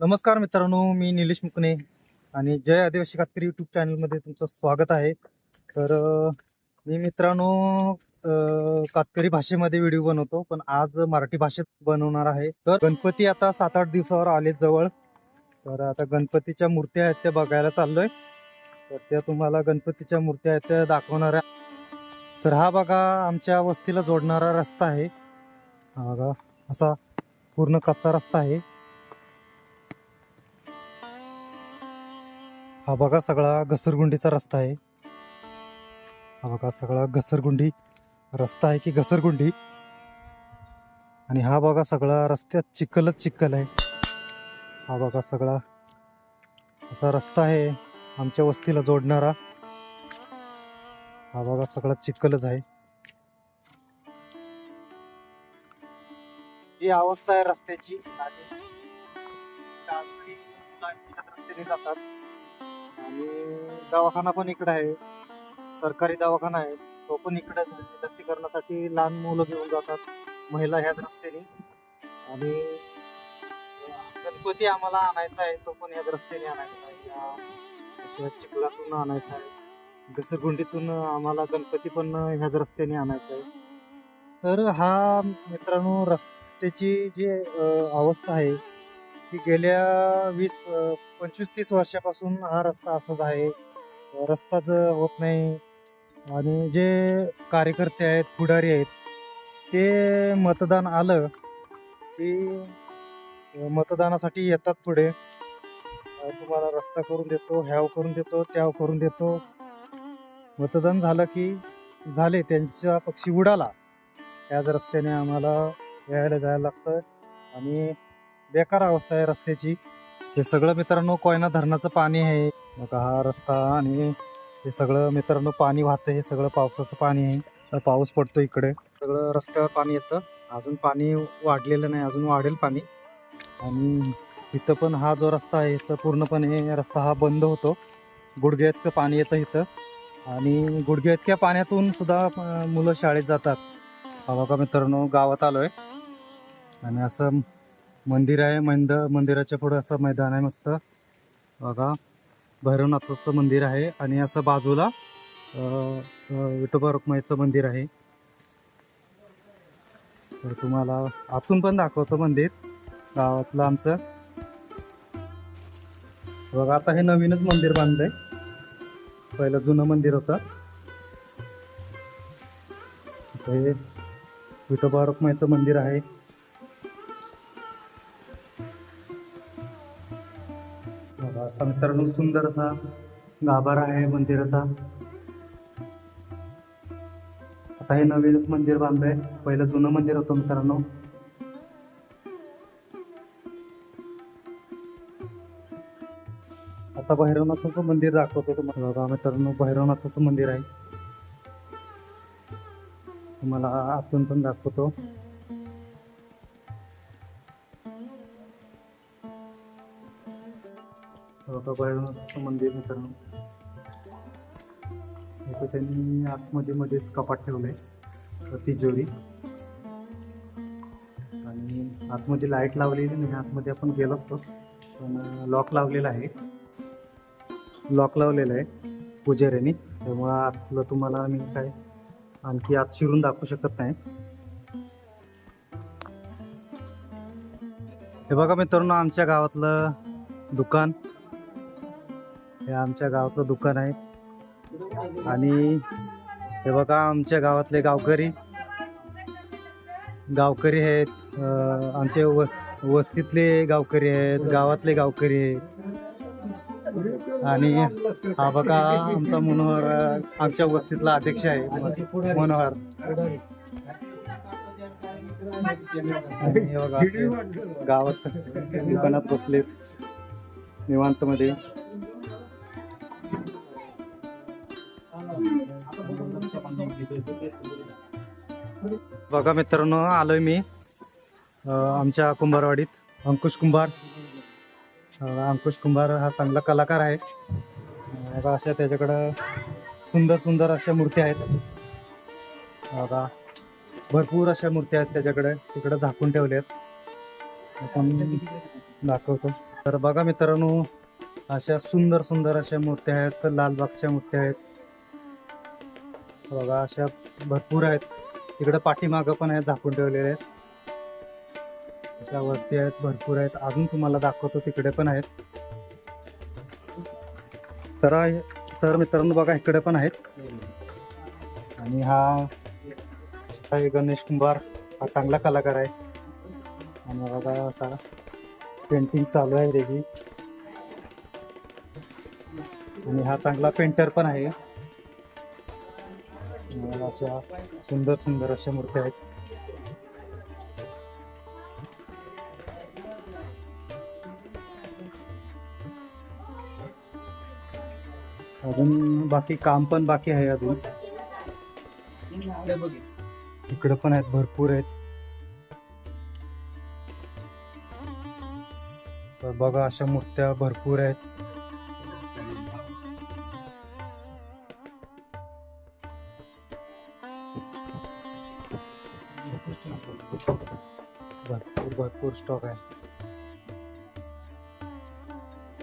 नमस्कार मित्रांनो मी निलेश मुकणे आणि जय आदिवासी कातकरी यूट्यूब चॅनलमध्ये तुमचं स्वागत आहे. तर मी मित्रांनो कातकरी भाषेमध्ये व्हिडिओ बनवतो पण आज मराठी भाषेत बनवणार आहे. तर गणपती आता सात आठ दिवसावर आले जवळ. तर आता गणपतीच्या मूर्त्या आहेत त्या बघायला चाललोय. तर त्या तुम्हाला गणपतीच्या मूर्त्या आहेत त्या दाखवणार तर हा बघा आमच्या वस्तीला जोडणारा रस्ता आहे. हा बघा असा पूर्ण कच्चा रस्ता आहे. हा बघा सगळा घसरगुंडीचा रस्ता आहे. हा बघा सगळा घसरगुंडी रस्ता आहे की घसरगुंडी. आणि हा बघा सगळा रस्त्यात चिखलच चिखल आहे. हा बघा सगळा असा रस्ता आहे आमच्या वस्तीला जोडणारा. हा बघा सगळा चिखलच आहे. ही अवस्था आहे रस्त्याची. रस्त्याने जातात. आणि दवाखाना पण इकडे आहे. सरकारी दवाखाना आहे. तो पण इकडे लसीकरणासाठी लहान मुलं घेऊन जातात. महिला ह्याच रस्त्याने. आणि गणपती आम्हाला आणायचा आहे. तो पण ह्याच रस्त्याने आणायचा आहे. या अशा चिखलातून आणायचा आहे. घसरगुंडीतून आम्हाला गणपती पण ह्याच रस्त्याने आणायचा आहे. तर हा मित्रांनो रस्त्याची जी अवस्था आहे की गेल्या वीस पंचवीस तीस वर्षापासून हा रस्ता असाच आहे. रस्ताच होत नाही आणि जे कार्यकर्ते आहेत पुढारी आहेत ते मतदान आलं की मतदानासाठी येतात पुढे. तुम्हाला रस्ता करून देतो ह्याव करून देतो त्याव करून देतो. मतदान झालं की झाले त्यांचा पक्षी उडाला. त्याच रस्त्याने आम्हाला यायला जायला लागतं आणि बेकार अवस्था आहे रस्त्याची. हे सगळं मित्रांनो कोयना धरणाचं पाणी आहे. बघा हा रस्ता आणि हे सगळं मित्रांनो पाणी वाहतं हे सगळं पावसाचं पाणी आहे. पाऊस पडतो इकडे. सगळं रस्त्यावर पाणी येतं. अजून पाणी वाढलेलं नाही. अजून वाढेल पाणी. आणि इथं पण हा जो रस्ता आहे तर पूर्णपणे रस्ता हा बंद होतो. गुडघ्या इतकं पाणी येतं इथं. आणि गुडघ्या इतक्या पाण्यातून सुद्धा मुलं शाळेत जातात. बघा मित्रांनो गावात आलो आहे आणि असं मंदिर आहे मंद मंदिराच्या पुढे असं मैदान आहे मस्त. बघा भैरवनाथाचं मंदिर आहे आणि असं बाजूला विठोबा रुक्माईचं मंदिर आहे. तर तुम्हाला आतून पण दाखवतो मंदिर गावातलं आमचं. बघा आता हे नवीनच मंदिर बांधलंय. पहिलं जुनं मंदिर होतं. हे विठोबा रुक्माईचं मंदिर आहे. मित्रांनो सुंदर असा गाभारा आहे मंदिराचा. आता हे नवीनच मंदिर बांधलंय. पहिलं जुनं मंदिर होतं मित्रांनो. आता भैरवनाथाचं मंदिर दाखवतो तुम्हाला. मित्रांनो भैरवनाथाचं मंदिर आहे. तुम्हाला आतून पण दाखवतो. आता भैरवनाथाचं मंदिर मित्रांनो. इथं त्यांनी आतमध्ये मध्येच कपाट ठेवलंय तिजोरी. आणि आतमध्ये लाइट लावलेली नाही आतमध्ये आपण गेलो असतो पण लॉक लावलेला आहे. लॉक लावलेलं आहे पुजाऱ्याने. त्यामुळं आतलं तुम्हाला मी काय आणखी आत शिरून दाखवू शकत नाही. हे बघा मित्रांनो आमच्या गावातलं दुकान. हे आमच्या गावातलं दुकान आहे. आणि हे बघा आमच्या गावातले गावकरी. गावकरी आहेत. आमचे व वस्तीतले गावकरी आहेत गावातले गावकरी आहेत. आणि हा बघा आमचा मनोहर आमच्या वस्तीतला अध्यक्ष आहे मनोहर. आणि बघा गावात दुकानात बसलेत निवांत बघा मित्रांनो आलोय मी आमच्या कुंभारवाडीत. अंकुश कुंभार. अंकुश कुंभार हा चांगला कलाकार आहे. बघा अशा त्याच्याकडं सुंदर सुंदर अशा मूर्ती आहेत. बघा भरपूर अशा मूर्ती आहेत त्याच्याकडे. तिकडे झाकून ठेवल्यात आपण दाखवतो. तर बघा मित्रांनो अशा सुंदर सुंदर अशा मूर्त्या आहेत. लालबागच्या मूर्त्या आहेत. बघा अशा भरपूर आहेत. तिकडं पाठीमागं पण आहेत झाकून ठेवलेले आहेत. अशा वरती आहेत भरपूर आहेत. अजून तुम्हाला दाखवतो तिकडे पण आहेत. तर तर मित्रांनो बघा इकडे पण आहेत. आणि हा आहे गणेश कुंभार हा चांगला कलाकार आहे. आणि बघा असा पेंटिंग चालू आहे त्याची. आणि हा चांगला पेंटर पण आहे. अशा सुंदर सुंदर अशा मूर्त्या आहेत. अजून बाकी काम पण बाकी आहे अजून. इकडे पण आहेत भरपूर आहेत. तर बघा अशा मूर्त्या भरपूर आहेत. भरपूर भरपूर स्टॉक आहे.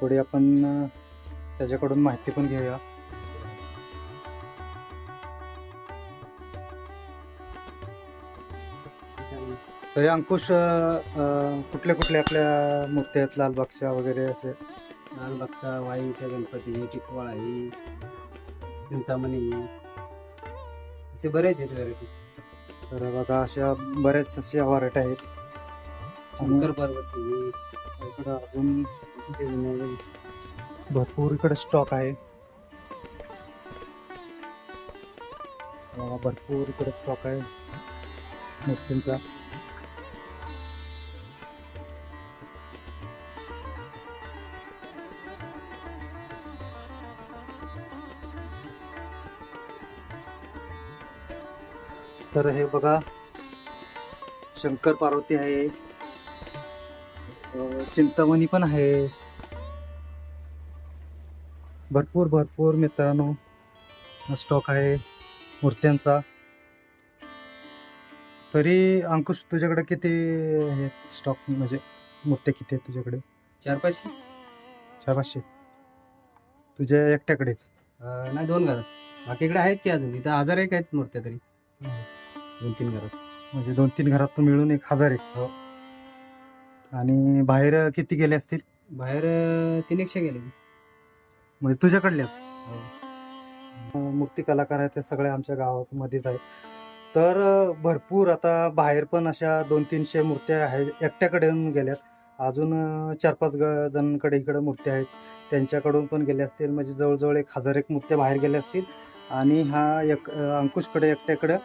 थोडी आपण त्याच्याकडून माहिती पण घेऊया. तरी अंकुश कुठल्या कुठल्या आपल्या मूर्ती आहेत? लालबागच्या वगैरे असे? लालबागचा वाईचा गणपती टिकवाळा ही चिंतामणी असे बरेच आहेत व्हरायटी तर बघा अशा बऱ्याच अशा व्हरायटी आहेत. आणि शंकर पार्वती इकडं अजून भरपूर इकडे स्टॉक आहे. भरपूर इकडे स्टॉक आहे. मूर्तींचा तर हे बघा शंकर पार्वती आहे चिंतामणी पण आहे. भरपूर भरपूर मित्रांनो स्टॉक आहे मूर्त्यांचा. तरी अंकुश तुझ्याकडे किती हे स्टॉक म्हणजे मूर्त्या किती आहेत तुझ्याकडे? चार पाचशे चार पाचशे तुझ्या एकट्याकडेच? नाही दोन घरात. बाकीकडे आहेत की अजून? इथं हजार एक आहेत मूर्त्या तरी. दोन तीन घरात. म्हणजे दोन तीन घरात तू मिळून एक हजार एक. हो. आणि बाहेर किती गेले असतील? बाहेर अं, तीन एकशे गेले. म्हणजे तुझ्याकडल्याच हो. मूर्ती कलाकार आहेत ते सगळे आमच्या गावामध्येच आहेत. तर अ, भरपूर आता बाहेर पण अशा दोन तीनशे मूर्त्या आहेत एकट्याकडे गेल्यात. अजून अ, चार पाच ग जणांकडे इकडे मूर्त्या आहेत. त्यांच्याकडून पण गेल्या असतील. म्हणजे जवळजवळ एक हजार एक मूर्त्या बाहेर गेल्या असतील. आणि हा एक अ, अंकुशकडे एकट्याकडे अ,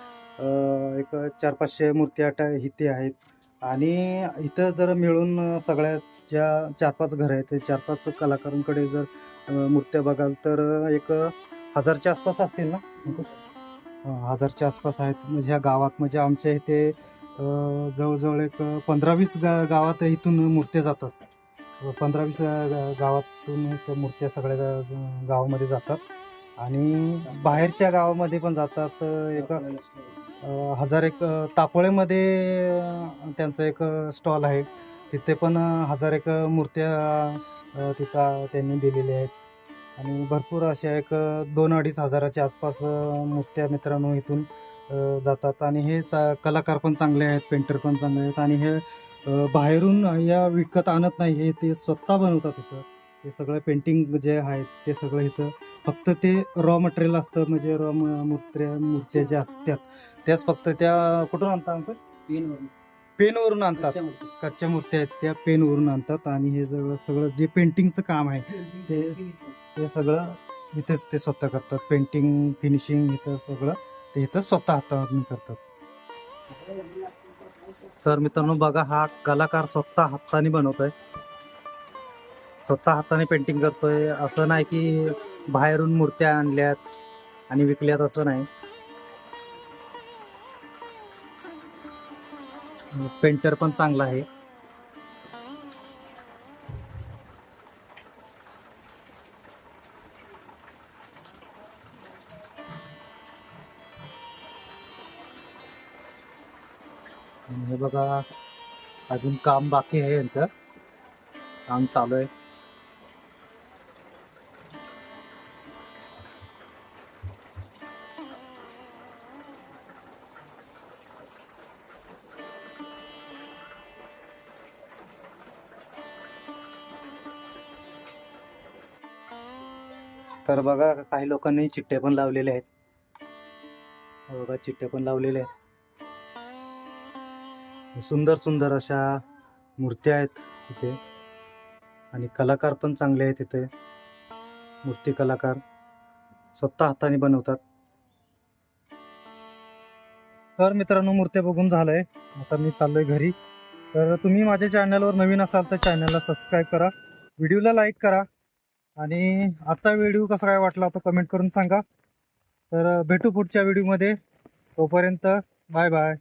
एक चार पाचशे मूर्त्या आता इथे आहेत. आणि इथं जर मिळून सगळ्या ज्या चार पाच घरं आहेत ते चार पाच कलाकारांकडे जर मूर्त्या बघाल तर एक हजारच्या आसपास असतील ना? हजारच्या आसपास आहेत. म्हणजे ह्या गावात म्हणजे आमच्या इथे जवळजवळ एक पंधरा वीस गा गावात इथून मूर्त्या जातात. पंधरा वीस गावातून त्या मूर्त्या सगळ्या गावामध्ये जातात. आणि बाहेरच्या गावामध्ये पण जातात एका एक हजार एक तापोळेमध्ये त्यांचं एक स्टॉल आहे. तिथे पण हजार एक मूर्त्या तिथं त्यांनी दिलेल्या आहेत. आणि भरपूर अशा एक दोन अडीच हजाराच्या आसपास मूर्त्या मित्रांनो इथून जातात. आणि हे चा कलाकार पण चांगले आहेत पेंटर पण चांगले आहेत. आणि हे बाहेरून या विकत आणत नाही हे ते स्वतः बनवतात इथं. हे सगळं पेंटिंग जे आहेत ते सगळं इथं फक्त ते रॉ मटेरियल असतं म्हणजे रॉ मूर्त्या मूर्त्या ज्या असतात त्याच फक्त त्या कुठून आणतात अंकल तीन वरून. पेनवरून आणतात. कच्च्या मूर्ती. कच्च्या मूर्त्या आहेत त्या पेनवरून आणतात आणि हे सगळं सगळं जे पेंटिंगचं काम आहे ते- ते सगळं इथेच ते स्वतः करतात. पेंटिंग फिनिशिंग इथं सगळं ते इथं स्वतः हाताने करतात. तर मित्रांनो बघा हा कलाकार स्वतः हाताने बनवतोय. स्वतः हाताने पेंटिंग करतोय. असं नाही की बाहेरून मूर्त्या आणल्यात आणि विकल्यात असं नाही. पेंटर पण चांगला आहे. हे बघा अजून काम बाकी आहे यांचं. काम चालू आहे. तर बघा काही लोकांनी चिठ्ठ्या पण लावलेले आहेत. हो बघा चिठ्ठ्या पण लावलेले आहेत. सुंदर सुंदर अशा मूर्त्या आहेत इथे. आणि कलाकार पण चांगले आहेत इथे. मूर्ती कलाकार स्वतः हाताने बनवतात. तर मित्रांनो मूर्त्या बघून झालंय. आता मी चाललोय घरी. तर तुम्ही माझ्या चॅनलवर नवीन असाल तर चॅनलला सबस्क्राईब करा. व्हिडिओला लाईक करा. आणि आजचा व्हिडिओ कसा काय वाटला तो कमेंट करून सांगा. तर भेटू पुढच्या व्हिडिओमध्ये. तोपर्यंत बाय बाय